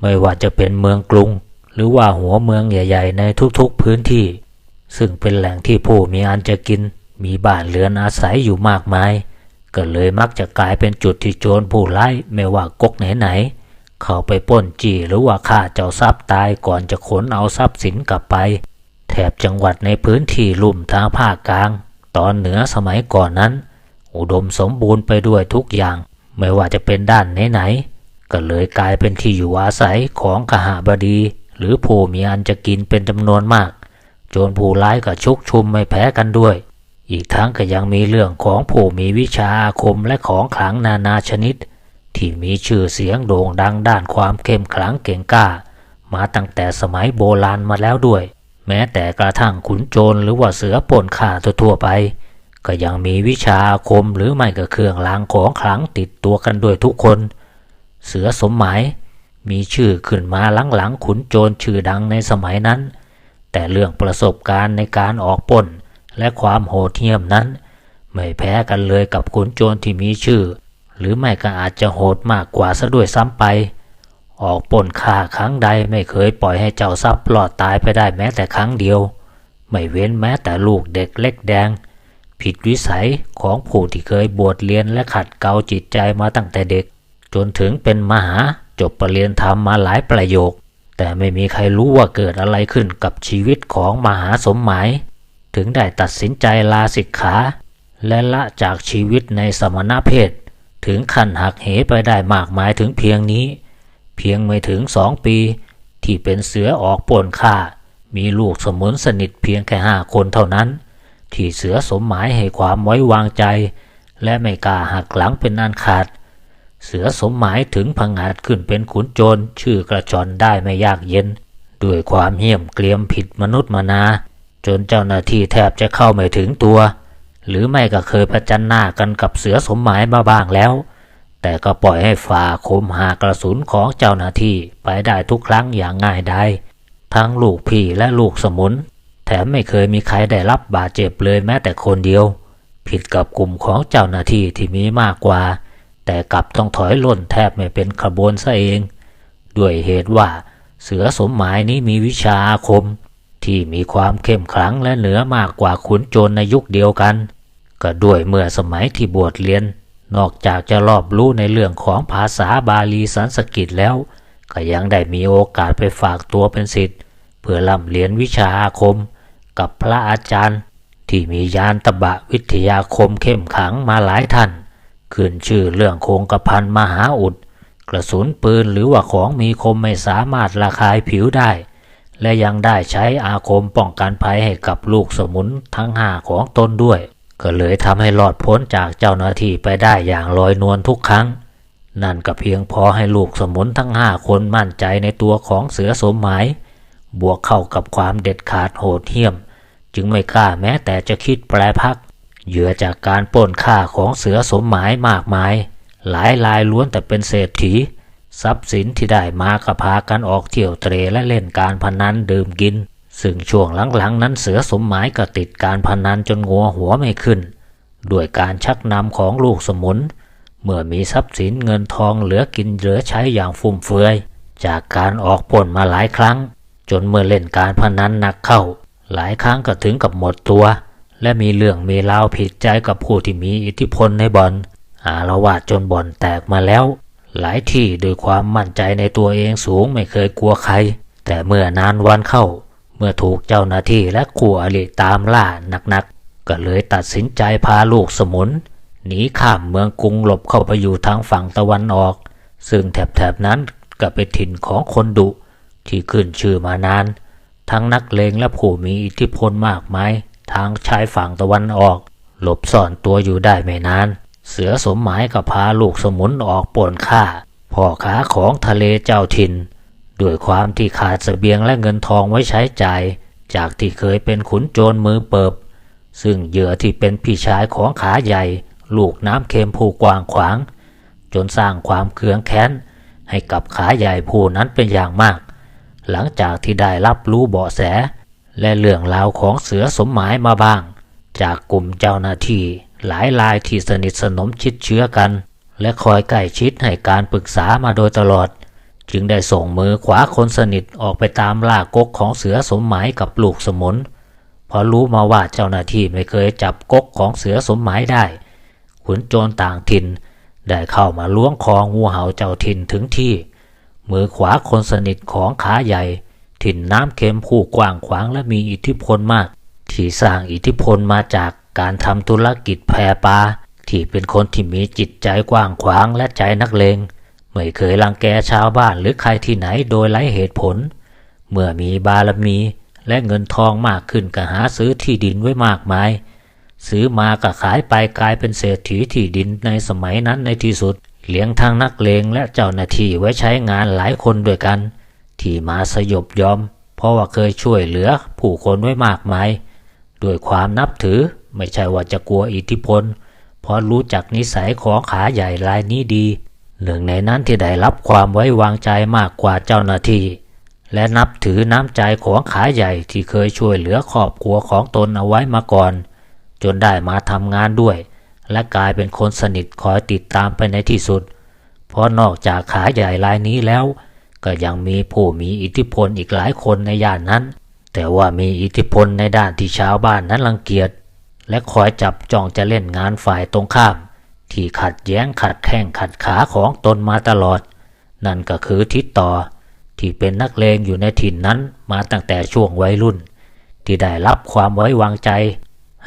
ไม่ว่าจะเป็นเมืองกรุง หรือว่าหัวเมืองใหญ่ๆ ในทุกๆพื้นที่ ซึ่งเป็นแหล่งที่ผู้มีอันจะกิน มีบ้านเรือนอาศัยอยู่มากมาย ก็เลยมักจะกลายเป็นจุดที่โจรผู้ร้ายไม่ว่ากกไหนๆเข้าไปปล้นจี้หรือว่าฆ่าเจ้าทรัพย์ตายก่อนจะขนเอาทรัพย์สินกลับไป แถบจังหวัดในพื้นที่ลุ่มทางภาคกลาง ตอนเหนือสมัยก่อนนั้น อุดมสมบูรณ์ไปด้วยทุกอย่าง ไม่ว่าจะเป็นด้านไหนๆ ก็เลยกลายเป็นที่อยู่อาศัยของขหบดี หรือผู้มีอันจะกินเป็นจำนวนมาก โจรผู้ร้ายก็ชุกชุมไม่แพ้กันด้วย อีกทั้งก็ยังมีเรื่องของผู้มีวิชาอาคมและของขลังนานาชนิด ที่มีชื่อเสียงโด่งดังด้านความเข้มขลังเก่งกล้า มาตั้งแต่สมัยโบราณมาแล้วด้วย แม้แต่กระทั่งขุนโจรหรือว่าเสือป่นข่าทั่วไป ก็ยังมีวิชาอาคมหรือไม่ก็เครื่องรางของขลังติดตัวกันด้วยทุกคน เสือสมหมาย มีชื่อขึ้นมาหลังๆขุนโจรชื่อดังในสมัยนั้น แต่เรื่องประสบการณ์ในการออกปล้นและความโหดเหี้ยมนั้น ไม่แพ้กันเลยกับขุนโจรที่มีชื่อ หรือไม่ก็อาจจะโหดมากกว่าซะด้วยซ้ำไป ออกป้นฆ่าครั้งใดไม่เคยปล่อยให้เจ้าทรัพย์รอดตายไปได้แม้แต่ครั้งเดียว ไม่เว้นแม้แต่ลูกเด็กเล็กแดงผิดวิสัยของผู้ที่เคยบวชเรียนและขัดเกลาจิตใจมาตั้งแต่เด็ก จนถึงเป็นมหาจบปรริญญาธรรมมาหลายประโยค แต่ไม่มีใครรู้ว่าเกิดอะไรขึ้นกับชีวิตของมหาสมหมาย ถึงได้ตัดสินใจลาสิกขา และละจากชีวิตในสมณเพศ ถึงขั้นหักเหไปได้มากมายถึงเพียงนี้ เพียงไม่ถึงสองปี ที่เป็นเสือออกป่นฆ่า มีลูกสมุนสนิทเพียงแค่ห้าคนเท่านั้น ที่เสือสมหมายให้ความไว้วางใจ และไม่กล้าหักหลังเป็นอันขาด เสือสมหมายถึงพังอาจขึ้นเป็นขุนโจรชื่อกระจรได้ไม่ยากเย็น ด้วยความเหี้ยมเกรียมผิดมนุษย์มานา จนเจ้าหน้าที่แทบจะเข้าไม่ถึงตัว หรือไม่ก็เคยประจันหน้ากันกับเสือสมหมายมาบ้างแล้ว แต่ก็ปล่อยให้ฝ่าคมหากระสุนของเจ้าหน้าที่ไปได้ทุกครั้งอย่างง่ายได้ทั้งลูกพี่และลูกสมุน แถมไม่เคยมีใครได้รับบาดเจ็บเลยแม้แต่คนเดียว ผิดกับกลุ่มของเจ้าหน้าที่ที่มีมากกว่า แต่กลับต้องถอยล่นแทบไม่เป็นขบวนซะเอง ด้วยเหตุว่าเสือสมหมายนี้มีวิชาอาคม ที่มีความเข้มขลังและเหนือมากกว่าขุนโจรในยุคเดียวกัน ก็ด้วยเมื่อสมัยที่บวชเรียน นอกจากจะรอบรู้ในเรื่องของภาษาบาลีสันสกฤตแล้ว ก็ยังได้มีโอกาสไปฝากตัวเป็นศิษย์เพื่อร่ำเรียนวิชาอาคม กับพระอาจารย์ ที่มียานตบะวิทยาคมเข้มขังมาหลายท่าน ขึ้นชื่อเรื่องโคงกระพันมหาอุด กระสุนปืนหรือว่าของมีคมไม่สามารถระคายผิวได้ และยังได้ใช้อาคมป้องกันภัยให้กับลูกสมุนทั้งห้าของตนด้วย ก็เลยทำให้รอดพ้นจากเจ้าหน้าที่ไปได้อย่างลอยนวลทุกครั้ง นั่นก็เพียงพอให้ลูกสมุนทั้งห้าคนมั่นใจในตัวของเสือสมหมาย บวกเข้ากับความเด็ดขาดโหดเหี้ยม จึงไม่กล้าแม้แต่จะคิดแปรพัก เหยื่อจากการปล้นฆ่าของเสือสมหมายมากมาย หลายรายล้วนแต่เป็นเศรษฐี ทรัพย์สินที่ได้มาก็พากันออกเที่ยวเตรและเล่นการพนันดื่มกิน ซึ่งช่วงหลังๆนั้นเสือสมหมายก็ติดการพนันจนงัวหัวไม่ขึ้น ด้วยการชักนำของลูกสมุน เมื่อมีทรัพย์สินเงินทองเหลือกินเหลือใช้อย่างฟุ่มเฟือย จากการออกปล้นมาหลายครั้ง จนเมื่อเล่นการพนันหนักเข้า หลายครั้งก็ถึงกับหมดตัว และมีเรื่องมีราวผิดใจกับผู้ที่มีอิทธิพลในบ่อน อาละวาดจนบ่อนแตกมาแล้ว หลายที่ด้วยความมั่นใจในตัวเองสูงไม่เคยกลัวใคร แต่เมื่อนานวันเข้า เมื่อถูกเจ้าหน้าที่และคู่อริตามล่าหนักๆ ก็เลยตัดสินใจพาลูกสมุนหนีข้ามเมืองกรุงหลบเข้าไปอยู่ทางฝั่งตะวันออก ซึ่งแถบๆนั้นก็เป็นถิ่นของคนดุที่ขึ้นชื่อมานาน ทั้งนักเลงและผู้มีอิทธิพลมากมาย ทางชายฝั่งตะวันออก หลบซ่อนตัวอยู่ได้ไม่นาน เสือสมหมายก็พาลูกสมุนออกป่วนฆ่าพ่อค้าของทะเลเจ้าถิ่น ด้วยความที่ขาดเสบียงและเงินทองไว้ใช้จ่าย จากที่เคยเป็นขุนโจรมือเปิบ ซึ่งเหยื่อที่เป็นพี่ชายของขาใหญ่ ลูกน้ำเค็มผู้กว้างขวาง จนสร้างความเคืองแค้น ให้กับขาใหญ่ผู้นั้นเป็นอย่างมาก หลังจากที่ได้รับรู้เบาะแส และเรื่องราวของเสือสมหมายมาบ้าง จากกลุ่มเจ้าหน้าที่หลายรายที่สนิทสนมชิดเชื้อกัน และคอยใกล้ชิดให้การปรึกษามาโดยตลอด จึงได้ส่งมือขวาคนสนิทออกไปตามล่ากกของเสือสมหมายกับลูกสมุนพอรู้มาว่าเจ้าหน้าที่ไม่เคยจับกกของเสือสมหมายได้ขุนโจรต่างถิ่นได้เข้ามาล้วงคองูเห่าเจ้าถิ่นถึงที่ มือขวาคนสนิทของขาใหญ่ ถิ่นน้ำเค็มผู้กว้างขวางและมีอิทธิพลมาก ที่สร้างอิทธิพลมาจากการทำธุรกิจแพรปลาที่เป็นคนที่มีจิตใจกว้างขวางและใจนักเลงไม่เคยรังแกชาวบ้านหรือใครที่ไหนโดยไร้เหตุผล เมื่อมีบารมีและเงินทองมากขึ้นก็หาซื้อที่ดินไว้มากมาย ซื้อมาก็ขายไปกลายเป็นเศรษฐีที่ดินในสมัยนั้นในที่สุด เลี้ยงทั้งนักเลงและเจ้าหน้าที่ไว้ใช้งานหลายคนด้วยกัน ที่มาสยบยอม เพราะว่าเคยช่วยเหลือผู้คนไว้มากมาย ด้วยความนับถือไม่ใช่ว่าจะกลัวอิทธิพล เพราะรู้จักนิสัยของขาใหญ่รายนี้ดี หนึ่งในนั้นที่ได้รับความไว้วางใจมากกว่าเจ้าหน้าที่ และนับถือน้ำใจของขาใหญ่ที่เคยช่วยเหลือครอบครัวของตนเอาไว้มาก่อน จนได้มาทำงานด้วย และกลายเป็นคนสนิทคอยติดตามไปในที่สุด เพราะนอกจากขาใหญ่รายนี้แล้ว ก็ยังมีผู้มีอิทธิพลอีกหลายคนในย่านนั้น แต่ว่ามีอิทธิพลในด้านที่ชาวบ้านนั้นรังเกียจ และคอยจับจ้องจะเล่นงานฝ่ายตรงข้าม ที่ขัดแย้งขัดแข้งขัดขาของตนมาตลอด นั่นก็คือทิศต่อ ที่เป็นนักเลงอยู่ในถิ่นนั้นมาตั้งแต่ช่วงวัยรุ่น ที่ได้รับความไว้วางใจ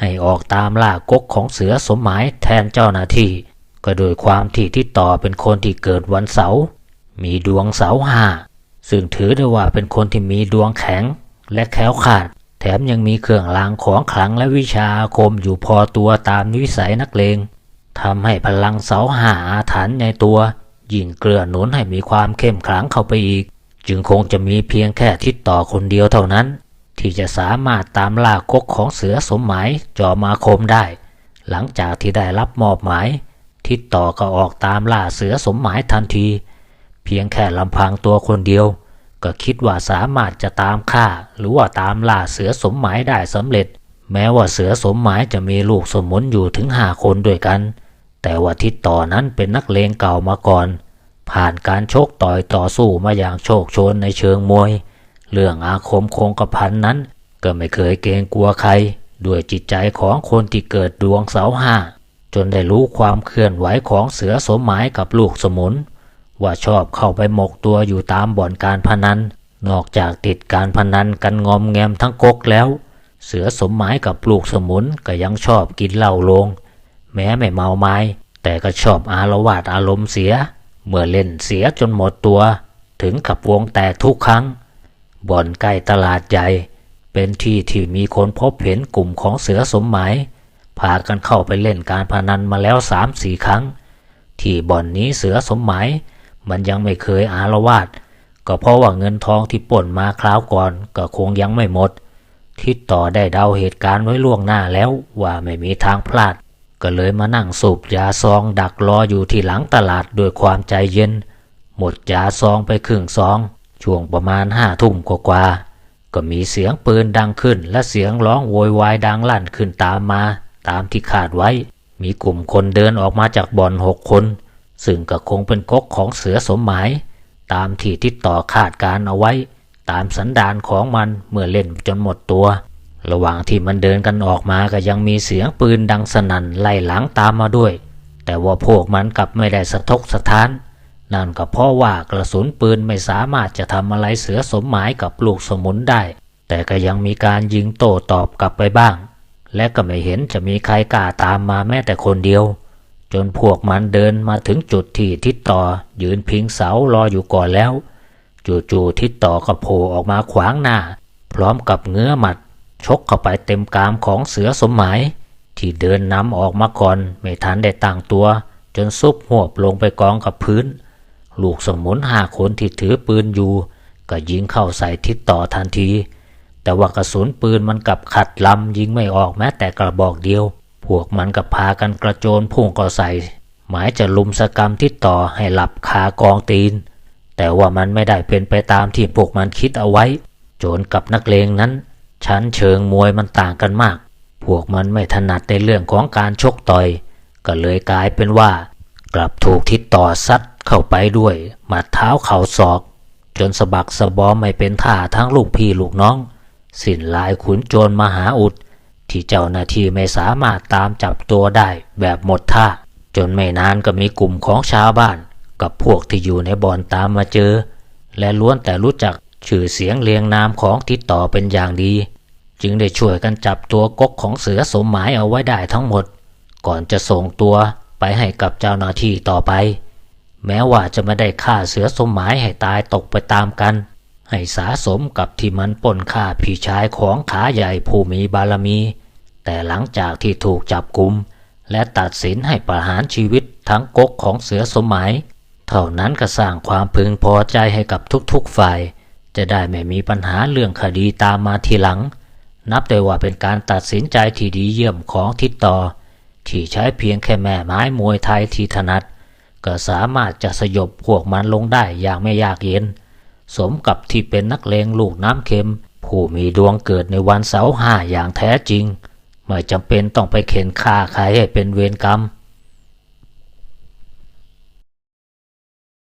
ให้ออกตามล่ากกของเสือสมหมายแทนเจ้าหน้าที่ก็โดยความที่ทิศต่อเป็นคนที่เกิดวันเสาร์ มีดวงเสาห้าซึ่งถือได้ว่าเป็นคนที่มีดวงแข็งและแข็งขาด แถมยังมีเครื่องรางของขลังและวิชาอาคมอยู่พอตัวตามวิสัยนักเลงทำให้พลังเสาหาอาถรรพ์ในตัว ยิ่งเกลือหนุนให้มีความเข้มขลังเข้าไปอีก จึงคงจะมีเพียงแค่ทิศต่อคนเดียวเท่านั้น ที่จะสามารถตามล่ากกของเสือสมหมายจอมาคมได้ หลังจากที่ได้รับมอบหมาย ทิศต่อก็ออกตามล่าเสือสมหมายทันที เพียงแค่ลำพังตัวคนเดียว ก็คิดว่าสามารถจะตามฆ่า หรือว่าตามล่าเสือสมหมายได้สำเร็จ แม้ว่าเสือสมหมายจะมีลูกสมุนอยู่ถึงห้าคนด้วยกัน แต่ว่าทิศต่อนั้นเป็นนักเลงเก่ามาก่อน ผ่านการชกต่อยต่อสู้มาอย่างโชคชนในเชิงมวย เรื่องอาคมคงกระพันนั้น ก็ไม่เคยเกรงกลัวใครด้วยจิตใจของคนที่เกิดดวงเสาห้าจนได้รู้ความเคลื่อนไหวของเสือสมหมายกับลูกสมุน ว่าชอบเข้าไปหมกตัวอยู่ตามบ่อนการพนัน นอกจากติดการพนันกันงอมแงมทั้งกกแล้ว เสือสมหมายกับปลูกสมุนก็ยังชอบกินเหล้าลง แม้ไม่เมาไม้ แต่ก็ชอบอารวาดอารมณ์เสีย เมื่อเล่นเสียจนหมดตัว ถึงกับวงแตกทุกครั้ง บ่อนใกล้ตลาดใหญ่ เป็นที่ที่มีคนพบเห็นกลุ่มของเสือสมหมายพากันเข้าไปเล่นการพนันมาแล้วสามสี่ครั้ง ที่บ่อนนี้เสือสมหมาย มันยังไม่เคยอารวาดก็เพราะว่าเงินทองที่ป่นมาคราวก่อนก็คงยังไม่หมด ทิศต่อได้เดาเหตุการณ์ไว้ล่วงหน้าแล้วว่าไม่มีทางพลาด ก็เลยมานั่งสูบยาซองดักรออยู่ที่หลังตลาดด้วยความใจเย็น หมดยาซองไปครึ่งซอง ช่วงประมาณห้าทุ่มกว่าก็มีเสียงปืนดังขึ้นและเสียงร้องโวยวายดังลั่นขึ้นตามมา ตามที่คาดไว้ มีกลุ่มคนเดินออกมาจากบ่อนหกคน ซึ่งก็คงเป็นก๊กของเสือสมหมาย ตามที่ทิศต่อคาดการเอาไว้ ตามสันดานของมันเมื่อเล่นจนหมดตัว ระหว่างที่มันเดินกันออกมาก็ยังมีเสียงปืนดังสนั่นไล่หลังตามมาด้วย แต่ว่าพวกมันกลับไม่ได้สะทกสะท้านนั่นก็เพราะว่ากระสุนปืนไม่สามารถจะทำอะไรเสือสมหมายกับลูกสมุนได้ แต่ก็ยังมีการยิงโต้ตอบกลับไปบ้าง และก็ไม่เห็นจะมีใครกล้าตามมาแม้แต่คนเดียว จนพวกมันเดินมาถึงจุดที่ทิศต่อยืนพิงเสารออยู่ก่อนแล้ว จู่ๆทิศต่อก็โผล่ออกมาขวางหน้า พร้อมกับเงื้อหมัด ชกเข้าไปเต็มกามของเสือสมหมาย ที่เดินนำออกมาก่อนไม่ทันได้ตั้งตัว จนซุบหัวบลงไปกองกับพื้น ลูกสมุนห้าคนที่ถือปืนอยู่ ก็ยิงเข้าใส่ทิศต่อทันที แต่ว่ากระสุนปืนมันกลับขัดลำยิงไม่ออกแม้แต่กระบอกเดียว พวกมันก็พากันกระโจนพุ่งก็ใส่ หมายจะลุมสกรรมทิศต่อให้หลับคากองตีน แต่ว่ามันไม่ได้เป็นไปตามที่พวกมันคิดเอาไว้ โจรกับนักเลงนั้น ชั้นเชิงมวยมันต่างกันมาก พวกมันไม่ถนัดในเรื่องของการชกต่อย ก็เลยกลายเป็นว่า กลับถูกทิศต่อซัดเข้าไปด้วยหมัดเท้าเข่าศอก จนสะบักสะบอมไม่เป็นท่าทั้งลูกพี่ลูกน้อง สิ้นลายขุนโจรมหาอุด ที่เจ้าหน้าที่ไม่สามารถตามจับตัวได้แบบหมดท่า จนไม่นานก็มีกลุ่มของชาวบ้าน กับพวกที่อยู่ในบ่อนตามมาเจอ และล้วนแต่รู้จักชื่อเสียงเรียงนามของทิดต่อเป็นอย่างดี จึงได้ช่วยกันจับตัวกกของเสือสมหมายเอาไว้ได้ทั้งหมด ก่อนจะส่งตัวไปให้กับเจ้าหน้าที่ต่อไป แม้ว่าจะไม่ได้ฆ่าเสือสมหมายให้ตายตกไปตามกัน ให้สาสมกับที่มันปนฆ่าพี่ชายของขาใหญ่ผู้มีบารมี แต่หลังจากที่ถูกจับกุม และตัดสินให้ประหารชีวิตทั้งก๊กของเสือสมหมายเท่านั้นก็สร้างความพึงพอใจให้กับทุกๆฝ่าย จะได้ไม่มีปัญหาเรื่องคดีตามมาทีหลัง นับได้ว่าเป็นการตัดสินใจที่ดีเยี่ยมของทิศต่อ ที่ใช้เพียงแค่แม่ไม้มวยไทยที่ถนัด ก็สามารถจะสยบพวกมันลงได้อย่างไม่ยากเย็น สมกับที่เป็นนักเลงลูกน้ำเค็ม ผู้มีดวงเกิดในวันเสาร์ห้าอย่างแท้จริง ไม่จำเป็นต้องไปเข็นฆ่าใครให้เป็นเวรกรรม